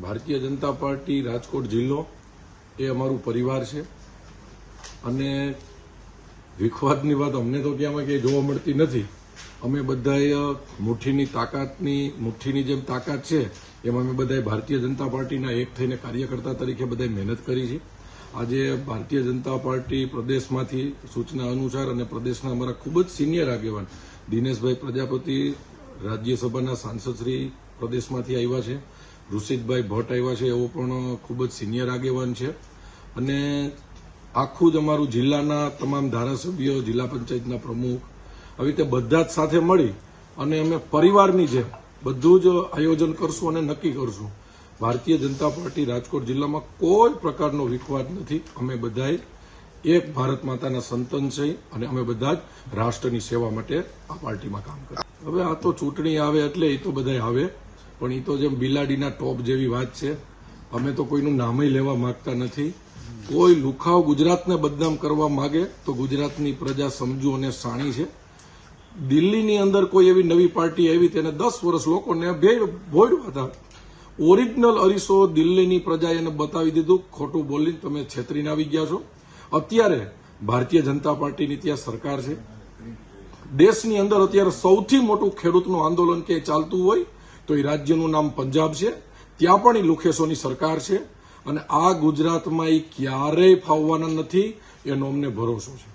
Bharatiya Janata party Rajkot જિલ્લો એ અમારું પરિવાર છે. અને વિખવાદની વાત અમને તો ક્યાંમાં ક્યાંય જોવા મળતી નથી. અમે બધાએ મુઠ્ઠીની તાકાતની, મુઠ્ઠીની જેમ તાકાત છે, એમ અમે બધાએ ભારતીય જનતા પાર્ટીના એક થઈને કાર્યકર્તા તરીકે બધાએ મહેનત કરી છે. આજે ભારતીય જનતા પાર્ટી પ્રદેશમાંથી સૂચના અનુસાર અને પ્રદેશના અમારા ખૂબ જ સિનિયર આગેવાન દિનેશભાઈ પ્રજાપતિ રાજ્યસભાના સાંસદ શ્રી પ્રદેશમાંથી આવ્યા છે. ઋષિતભાઈ ભટ્ટ આવ્યા છે, એવો પણ ખૂબ જ સિનિયર આગેવાન છે. અને આખું જ અમારું જિલ્લાના તમામ ધારાસભ્યો, જિલ્લા પંચાયતના પ્રમુખ, આવી રીતે બધા જ સાથે મળી અને અમે પરિવારની જેમ બધું જ આયોજન કરશું અને નક્કી કરશું. ભારતીય જનતા પાર્ટી રાજકોટ જિલ્લામાં કોઈ પ્રકારનો વિખવાદ નથી. અમે બધાએ એક ભારત માતાના સંતન છે અને અમે બધા જ રાષ્ટ્રની સેવા માટે આ પાર્ટીમાં કામ કરીએ. હવે આ તો ચૂંટણી આવે એટલે એ તો બધા આવે. પણ એ તો જેમ બિલાડીના ટોપ જેવી વાત છે. અમે તો કોઈનું નામય લેવા માંગતા નથી. કોઈ લુખાવ ગુજરાતને બદનામ કરવા માગે તો ગુજરાતની પ્રજા સમજુ અને સાણી છે. દિલ્હીની અંદર કોઈ એવી નવી પાર્ટી આવી તેને દસ વર્ષ લોકોને ભે- ભોળવા હતા ઓરિજિનલ અરીસો દિલ્હીની પ્રજાએ એને બતાવી દીધું. ખોટું બોલીને તમે છેતરીને આવી ગયા છો. અત્યારે ભારતીય જનતા પાર્ટીની ત્યાં સરકાર છે. દેશની અંદર અત્યારે સૌથી મોટું ખેડૂતનું આંદોલન કે ચાલતું હોય તો એ રાજ્યનું નામ પંજાબ છે. ત્યાં પણ એ લુખેસોની સરકાર છે. અને આ ગુજરાતમાં એ ક્યારેય ફાવવાના નથી, એનો અમને ભરોસો છે.